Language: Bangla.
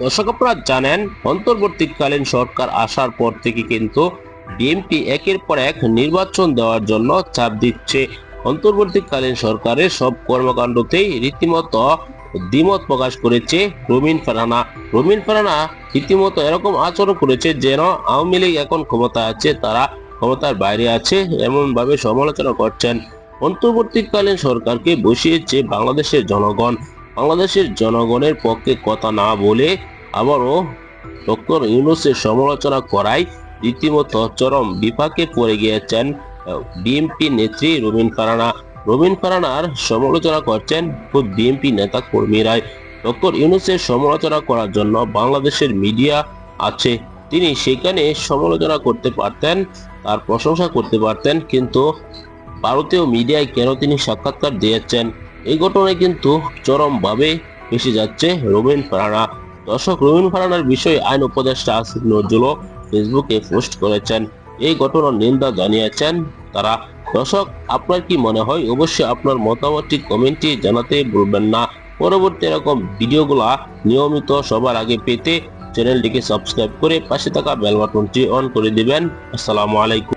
দর্শক আপনারা জানেন, অন্তর্বর্তীকালীন সরকার আসার পর থেকে কিন্তু বিএনপি একের পর এক নির্বাচন দেওয়ার জন্য চাপ দিচ্ছে। অন্তর্বর্তীকালীন সরকারের সব কর্মকাণ্ডতেই রীতিমতো দ্বিমত প্রকাশ করেছে রবিন ফারানা। রবিন ফারানা রীতিমতো এরকম আচরণ করেছে যেন আওয়ামী লীগ এখন ক্ষমতা আছে, তারা ক্ষমতার বাইরে আছে এমন ভাবে সমালোচনা করছেন। অন্তর্বর্তীকালীন সরকারকে বসিয়েছে বাংলাদেশের জনগণ। বাংলাদেশের জনগণের পক্ষে কথা না বলে আবারও ডক্টর ইউনুসের সমালোচনা করায় রীতিমতো চরম বিপাকে পড়ে গিয়েছেন বিএনপি নেত্রী রবীন ফারানা রবীন ফারানার সমালোচনা করছেন খুব বিএনপি নেতা কর্মীরাই ডক্টর ইউনুসের সমালোচনা করার জন্য বাংলাদেশের মিডিয়া আছে। তিনি সেখানে সমালোচনা করতে পারতেন, তার প্রশংসা করতে পারতেন, কিন্তু ভারতীয় মিডিয়ায় কেন তিনি সাক্ষাৎকার দিয়েছেন? এই ঘটনায় কিন্তু চরমভাবে ফেসে যাচ্ছে রবিন ফারানা। দর্শক রবিন ফারানার বিষয়ে আইন উপদেষ্টা আসিফ নজরুলও ফেসবুকে পোস্ট করেছেন। এই ঘটনার নিন্দা জানিয়েছেন তারা। দর্শক, আপনার কি মনে হয়? অবশ্যই আপনার মতামতটি কমেন্টে জানাতে ভুলবেন না। পরবর্তী এরকম ভিডিওগুলা নিয়মিত সবার আগে পেতে চ্যানেলটিকে সাবস্ক্রাইব করে পাশে থাকা বেল বাটনটি অন করে দিবেন। আসসালামু আলাইকুম।